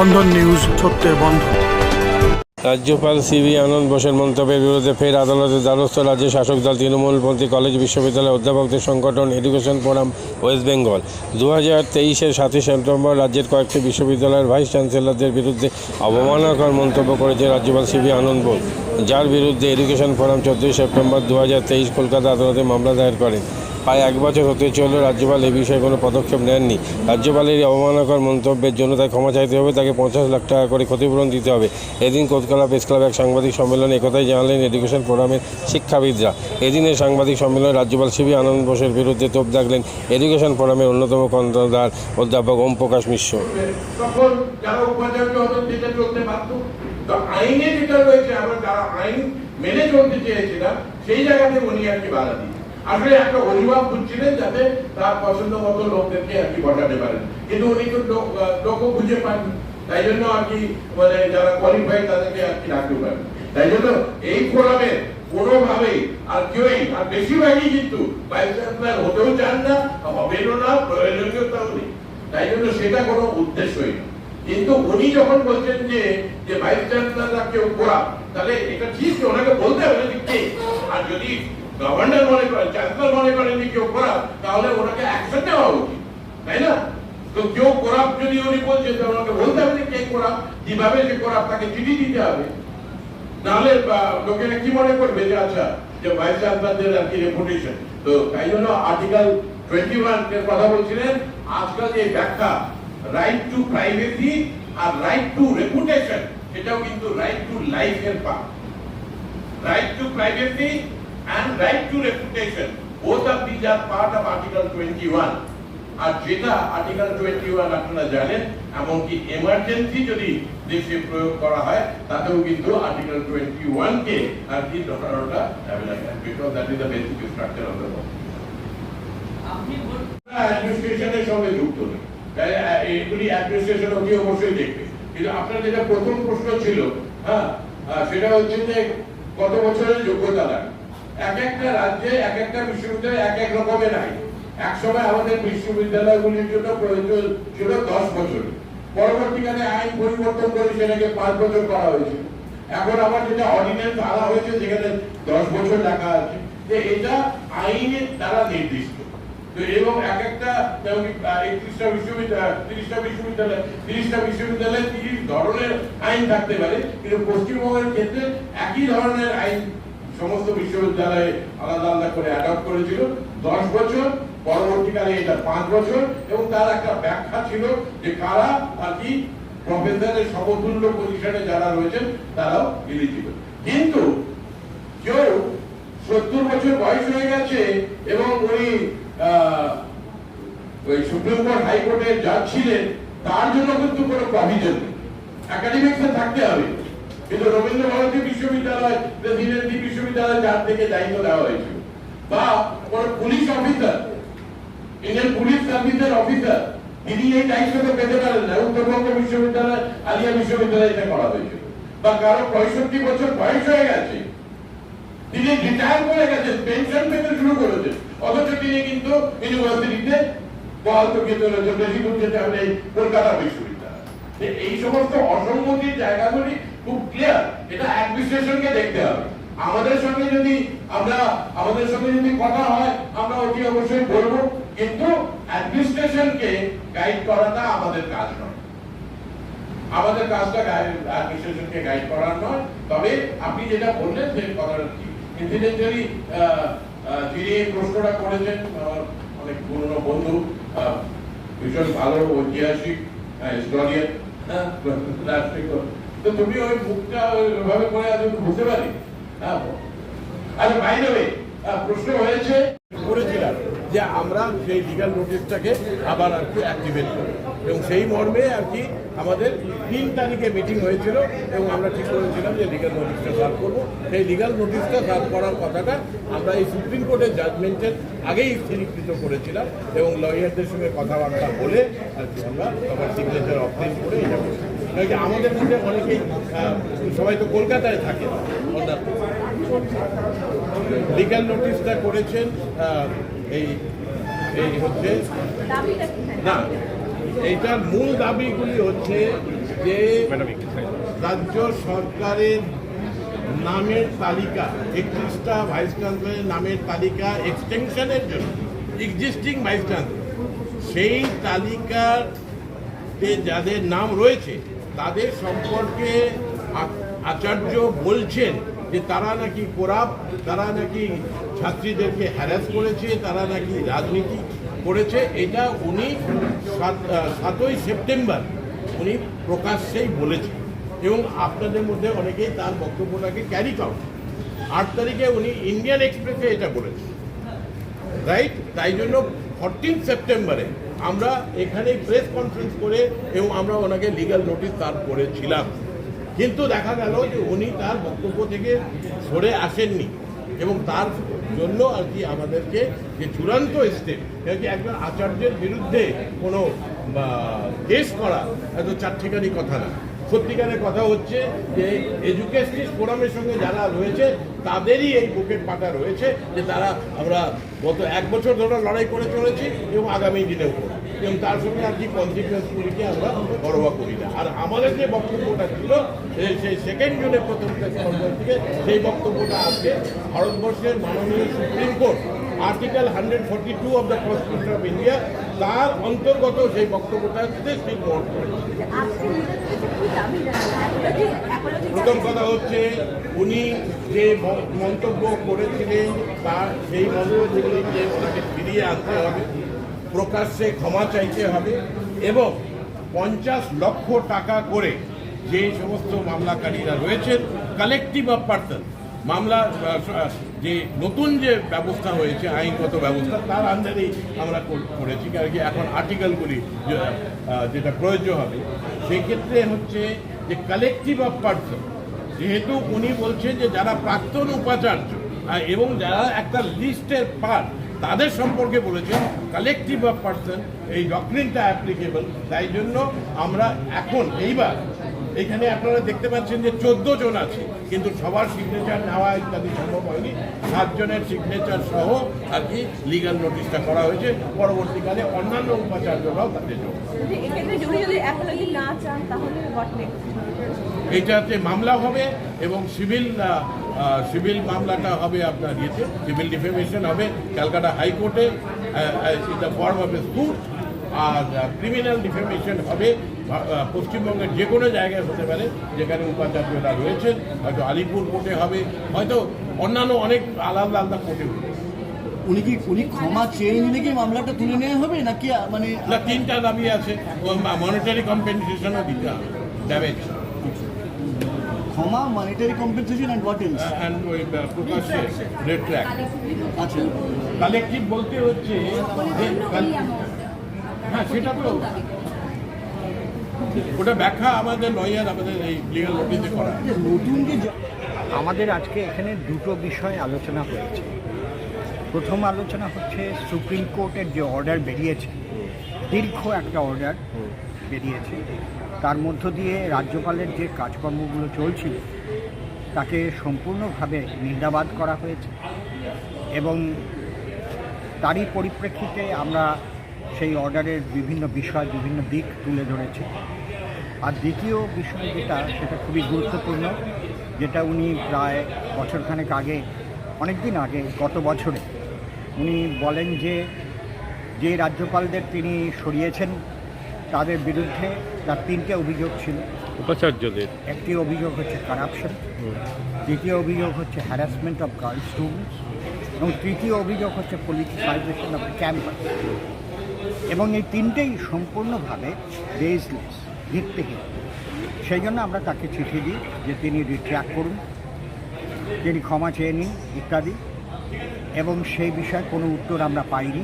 বন্ধন news সত্যের বন্ধন। রাজ্যপাল CV আনন্দ বোসের মন্তব্যের বিরুদ্ধে ফের আদালতের দ্বারস্থ রাজ্য শাসক দল তৃণমূলপন্থী কলেজ বিশ্ববিদ্যালয় অধ্যাপকদের সংগঠন এডুকেশন ফোরাম ওয়েস্ট বেঙ্গল দু হাজার তেইশের সাতই সেপ্টেম্বর রাজ্যের কয়েকটি বিশ্ববিদ্যালয়ের ভাইস চ্যান্সেলরদের বিরুদ্ধে অবমাননাকর মন্তব্য করেছে রাজ্যপাল সিভি আনন্দ বোস, যার বিরুদ্ধে এডুকেশন ফোরাম চোদ্দোই সেপ্টেম্বর দু হাজার তেইশ কলকাতা আদালতে মামলা দায়ের করেন। প্রায় এক বছর হতে চলল, রাজ্যপাল এ বিষয়ে কোনো পদক্ষেপ নেননি। রাজ্যপালের এই অবমাননাকর মন্তব্যের জন্য তাকে ক্ষমা চাইতে হবে, তাকে পঞ্চাশ লাখ টাকা করে ক্ষতিপূরণ দিতে হবে। এদিন কোতকলা প্রেস ক্লাব এক সাংবাদিক সম্মেলনে একথাই জানালেন এডুকেশন ফোরামের শিক্ষাবিদরা। এদিনের সাংবাদিক সম্মেলনে রাজ্যপাল শিবি আনন্দ বোসের বিরুদ্ধে তোপ দাগলেন এডুকেশন ফোরামের অন্যতম কর্ণধার অধ্যাপক ওম প্রকাশ মিশ্র আইনে যেটা রয়েছে আমরা যারা আইন মেনে চলতে চেয়েছিলাম সেই জায়গাতে উনি আর কি বাধা দিন আসলে একটা অভিভাবক খুঁজছিলেন যাতে তার পছন্দ মতো লোকদেরকে আর কি বসাতে পারেন। কিন্তু উনি তো লোকও খুঁজে পাননি। তাই জন্য আর কি মানে যারা কোয়ালিফাইড তাদেরকে আর কি রাখতে পারেন। তাই জন্য এই ফোরামে কোনোভাবেই আর কেউই আর বেশিরভাগই কিন্তু ভাইস চ্যান্সেলর হতেও চান না, হবেনও না প্রয়োজনীয়তাও নেই। তাই জন্য সেটা কোনো উদ্দেশ্যই না। কিন্তু উনি যখন বলছেন যে যে ভাইস চ্যান্সেলররা কেউ করা তাহলে এটা ঠিক ওনাকে বলতে হবে যে কে। আর যদি গভর্নর মনে করেন চ্যান্সেলর মনে করেন যে কেউ করাপ তাহলে ওনাকে অ্যাকশন নেওয়া উচিত, তাই না? তো কেউ করাপ যদি উনি বলছেন তাহলে ওনাকে বলতে হবে যে কে করাপ কীভাবে যে করাপ তাকে চিঠি দিতে হবে। নাহলে লোকেরা কি মনে করবে যে আচ্ছা যে ভাইস চ্যান্সেলরদের আর কি রেপুটেশন তো তাই জন্য আর্টিকেল টোয়েন্টি ওয়ানের কথা বলছিলেন, আজকাল যে ব্যাখ্যা রাইট টু প্রাইভেসি আর রাইট টু রেপুটেশন সেটাও কিন্তু রাইট টু লাইফ এর part right to privacy and right to reputation. Both of these are part of Article 21. আর যেটা আর্টিকেল 21 আপনারা জানেন এমনকি এমার্জেন্সি যদি দেশে প্রয়োগ করা হয় তাতেও কিন্তু আর্টিকেল 21 কে আর কি ধরানোটা because that is the basic structure of the অ্যাডমিনিস্ট্রেশনের সঙ্গে যুক্ত নেই। তাই এগুলি অ্যাডমিনিস্ট্রেশন অতি অবশ্যই দেখবে। কিন্তু আপনার যেটা প্রথম প্রশ্ন ছিল হ্যাঁ সেটা হচ্ছে যে কত বছরের যোগ্যতা লাগে? এক একটা রাজ্যে এক একটা বিশ্ববিদ্যালয় এক এক আমাদের বিশ্ববিদ্যালয়গুলির জন্য প্রয়োজন ছিল দশ বছর। পরবর্তীকালে আইন পরিবর্তন করে সেটাকে পাঁচ বছর করা হয়েছিল এখন যেটা অর্ডিন্যান্স আনা হয়েছে দশ বছর লেখা আছে। যে এটা আইনের দ্বারা নির্দিষ্ট। এবং এক একটা একত্রিশটা বিশ্ববিদ্যালয়, তিরিশটা বিশ্ববিদ্যালয়, তিরিশটা বিশ্ববিদ্যালয়ে তিরিশ ধরনের আইন থাকতে পারে। কিন্তু পশ্চিমবঙ্গের ক্ষেত্রে একই ধরনের আইন সমস্ত বিশ্ববিদ্যালয়ে আলাদা আলাদা করে অ্যাডপ্ট করেছিল। দশ বছর, পরবর্তীকালে এটা পাঁচ বছর, এবং তার একটা ব্যাখ্যা ছিল যে কারা আর কি প্রফেসরের সমতুল্য পজিশনে যারা রয়েছেন, তারাও এলিজিবল কিন্তু কেউ সত্তর বছর বয়স হয়ে গেছে, এবং উনি ওই সুপ্রিম কোর্ট হাইকোর্টে জাজ ছিলেন, তার জন্য কিন্তু কোনো প্রভিজন নেই। একাডেমিক্সে থাকতে হবে। কিন্তু রবীন্দ্র ভারতী বিশ্ববিদ্যালয় প্রেসিডেন্সি বিশ্ববিদ্যালয় যার থেকে দায়িত্ব দেওয়া হয়েছিল। বা কোন পুলিশ অফিসার ইন্ডিয়ান পুলিশ সার্ভিসের অফিসার তিনি এই দায়িত্বটা পেতে পারেন না। উত্তরবঙ্গ বিশ্ববিদ্যালয়, আলিয়া বিশ্ববিদ্যালয় এটা করা হয়েছিল। বা কারও পঁয়ষট্টি বছর বয়স হয়ে গেছে। তিনি রিটায়ার করে গেছেন পেনশন পেতে শুরু করেছেন। অথচ তিনি কিন্তু ইউনিভার্সিটিতে বহাল চলেছেন বেশি দূর যেতে কলকাতা বিশ্ববিদ্যালয়। এই সমস্ত অসঙ্গতির জায়গাগুলি খুব ক্লিয়ার এটা অ্যাডমিনিস্ট্রেশনকে দেখতে হবে। আমাদের সঙ্গে যদি আমরা, আমাদের সঙ্গে যদি কথা হয়, আমরা অতি অবশ্যই বলব, কিন্তু অ্যাডমিনিস্ট্রেশনকে গাইড করাটা আমাদের কাজ নয়। আমাদের কাজটা অ্যাডমিনিস্ট্রেশনকে গাইড করার নয়। তবে আপনি যেটা বললেন যে কথাটা ঠিক। ইনসিডেন্টালি যিনি এই প্রশ্নটা করেছেন অনেক পুরনো বন্ধু ভীষণ ভালো ঐতিহাসিক হিস্টোরিয়ান তো তুমি ওই মুখটা ওইভাবে করে আজ বুঝতে পারি? হ্যাঁ আচ্ছা বাইরে প্রশ্ন হয়েছে, করেছিলাম যে আমরা সেই লিগাল নোটিশটাকে আবার আর কি অ্যাক্টিভেট করি। এবং সেই মর্মে আর কি আমাদের তিন তারিখে মিটিং হয়েছিল এবং আমরা ঠিক করেছিলাম যে লিগাল নোটিশটা সার্ভ করব। সেই লিগাল নোটিশটা সার্ভ করার কথাটা আমরা এই সুপ্রিম কোর্টের জাজমেন্টের আগেই স্থিরীকৃত করেছিলাম এবং লয়ারদের সঙ্গে কথাবার্তা বলে আর কি আমরা সবার সিগনেচার অবটেন করে এটা আমাদের মধ্যে অনেকেই সবাই তো কলকাতায় থাকে। লিগাল নোটিশটা করেছেন এই এই হচ্ছে না এইটার মূল দাবিগুলি হচ্ছে যে রাজ্য সরকারের নামের তালিকা একত্রিশটা ভাইস চ্যান্সেলরের নামের তালিকা এক্সটেনশনের জন্য এক্সিস্টিং ভাইস চ্যান্সেলর সেই তালিকাতে যাদের নাম রয়েছে তাদের সম্পর্কে আচার্য বলছেন যে তারা নাকি কোরাপ, তারা নাকি ছাত্রীদেরকে হ্যারাস করেছে, তারা নাকি রাজনীতি করেছে। এটা উনি সাত- সাতই সেপ্টেম্বর উনি প্রকাশ্যেই বলেছেন। এবং আপনাদের মধ্যে অনেকেই তার বক্তব্যটাকে ক্যারি করেন। আট তারিখে উনি ইন্ডিয়ান এক্সপ্রেসে এটা বলেছেন। রাইট তাই জন্য ফরটিন সেপ্টেম্বরে আমরা এখানে প্রেস কনফারেন্স করে এবং আমরা ওনাকে লিগ্যাল নোটিশ তার করেছিলাম কিন্তু দেখা গেল যে উনি তার বক্তব্য থেকে সরে আসেননি এবং তার জন্য আর কি আমাদেরকে যে চূড়ান্ত স্টেপ কি একজন আচার্যের বিরুদ্ধে কোনো কেস করা এত চারঠিকানি কথা না সত্যিকারের কথা হচ্ছে যে এডুকেশনিস ফোরামের সঙ্গে যারা রয়েছে, তাদেরই এই বুকের পাটা রয়েছে যে তারা আমরা গত এক বছর ধরে লড়াই করে চলেছি এবং আগামী দিনেও। এবং তার সঙ্গে আর কি কনসিকুয়েন্সগুলিকে আমরা? পরোয়া করি না। আর আমাদের যে বক্তব্যটা ছিল সেই সেকেন্ড জুনের প্রথম থেকে সেই বক্তব্যটা আজকে ভারতবর্ষের মাননীয় supreme court article hundred forty two of the constitution of India তার অন্তর্গত সেই বক্তব্যটাতে সেই নোট করেছে। প্রথম কথা হচ্ছে, উনি যে মন্তব্য করেছিলেন, তার সেই মন্তব্যগুলিকে ওনাকে ফিরিয়ে আনতে হবে প্রকাশ্যে ক্ষমা চাইতে হবে এবং পঞ্চাশ লক্ষ টাকা করে যে সমস্ত মামলাকারীরা রয়েছেন কালেকটিভ অফ পার্সন মামলা যে নতুন যে ব্যবস্থা হয়েছে, আইনগত ব্যবস্থা, তার আন্ডারেই আমরা করেছি। কারণ কি এখন আর্টিকেলগুলি যেটা প্রয়োজ্য হবে, সেক্ষেত্রে হচ্ছে যে কালেকটিভ অফ পার্সন যেহেতু উনি বলছেন যে যারা প্রাক্তন উপাচার্য এবং যারা একটা লিস্টের পার্ট তাদের সম্পর্কে বলেছেন কালেকটিভ অফ পার্সন এই ডকুমেন্টটা অ্যাপ্লিকেবল তাই জন্য আমরা এখন এইবার এখানে আপনারা দেখতে পাচ্ছেন যে চোদ্দ জন আছে কিন্তু সবার সিগনেচার নেওয়া ইত্যাদি সম্ভব হয়নি। সাতজনের সিগনেচার সহ আর কি লিগাল নোটিশটা করা হয়েছে। পরবর্তীকালে অন্যান্য উপাচার্যরাও তাদের যোগ এইটাতে মামলা হবে এবং সিভিল সিভিল মামলাটা হবে আপনার ইয়েতে সিভিল ডিফেমেশন হবে ক্যালকাটা হাইকোর্টে in the form of a suit R criminal defamation হবে পশ্চিমবঙ্গের যে কোনো জায়গায় হতে পারে যেখানে উপাচার্যরা রয়েছেন হয়তো আলিপুর কোর্টে হবে হয়তো অন্যান্য অনেক আলাদা আলাদা কোর্টে হবে। উনি কি উনি ক্ষমা চেয়ে নিলে কি মামলাটা তুলে নেওয়া হবে নাকি মানে না তিনটা দাবি আছে মনিটারি কম্পেনসেশনও দিতে হবে ড্যামেজ ক্ষমা monetary compensation and what else and ওই প্রকাশ্যে রেড ট্র্যাক আচ্ছা। কালেকটিভ বলতে হচ্ছে হ্যাঁ সেটা তো ওটা ব্যাখ্যা আমাদের লয়ার, আমাদের এই লিগাল করা। নতুন যে আমাদের আজকে এখানে দুটো বিষয় আলোচনা হয়েছে। প্রথম আলোচনা হচ্ছে সুপ্রিম কোর্টের যে অর্ডার বেরিয়েছে, দীর্ঘ একটা অর্ডার বেরিয়েছে। তার মধ্য দিয়ে রাজ্যপালের যে কাজকর্মগুলো চলছিল, তাকে সম্পূর্ণভাবে নিন্দাবাদ করা হয়েছে এবং তারই পরিপ্রেক্ষিতে আমরা সেই অর্ডারের বিভিন্ন বিষয়, বিভিন্ন দিক তুলে ধরেছি। আর দ্বিতীয় বিষয় যেটা সেটা খুবই গুরুত্বপূর্ণ যেটা উনি প্রায় বছরখানেক আগে অনেক দিন আগে গত বছরে উনি বলেন যে যে রাজ্যপালদের তিনি সরিয়েছেন তাদের বিরুদ্ধে তার তিনটে অভিযোগ ছিল। উপাচার্যদের। একটি অভিযোগ হচ্ছে কারাপশন দ্বিতীয় অভিযোগ হচ্ছে হ্যারাসমেন্ট অফ গার্লস স্টুডেন্টস এবং তৃতীয় অভিযোগ হচ্ছে পলিটিসাইজেশন অফ ক্যাম্পাস এবং এই তিনটেই সম্পূর্ণভাবে বেসলেস ভিত্তিহীন। সেই জন্য আমরা তাকে চিঠি দিই যে তিনি রিট্র্যাক্ট করুন তিনি ক্ষমা চেয়ে নিন ইত্যাদি। এবং সেই বিষয়ে কোনো উত্তর আমরা পাইনি।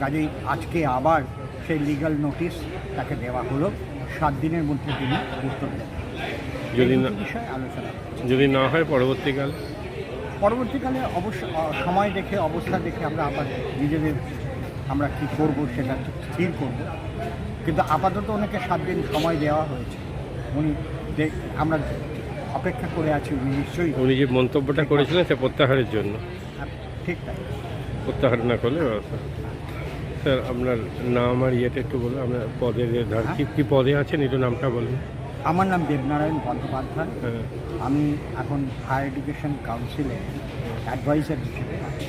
কাজেই আজকে আবার সেই লিগ্যাল নোটিশ তাকে দেওয়া হলো। সাত দিনের মধ্যে তিনি উত্তর দেবেন। যদি বিষয়ে আলোচনা যদি না হয় পরবর্তীকাল? পরবর্তীকালে অবশ্য সময় দেখে অবস্থা দেখে আমরা আবার নিজেদের আমরা কি করব সেটা স্থির করব। কিন্তু আপাতত ওনাকে সাত দিন সময় দেওয়া হয়েছে। উনি দেখ আমরা অপেক্ষা করে আছি উনি নিশ্চয়ই উনি যে মন্তব্যটা করেছিলেন সে প্রত্যাহারের জন্য। ঠিক তাই। প্রত্যাহার না করলে স্যার আপনার নাম আর ইয়েটা একটু বলুন আপনার পদের যে ধার কি কী পদে আছেন? একটু নামটা বলুন। আমার নাম দেবনারায়ণ বন্দ্যোপাধ্যায়। আমি এখন হায়ার এডুকেশন কাউন্সিলে অ্যাডভাইজার হিসেবে আছি।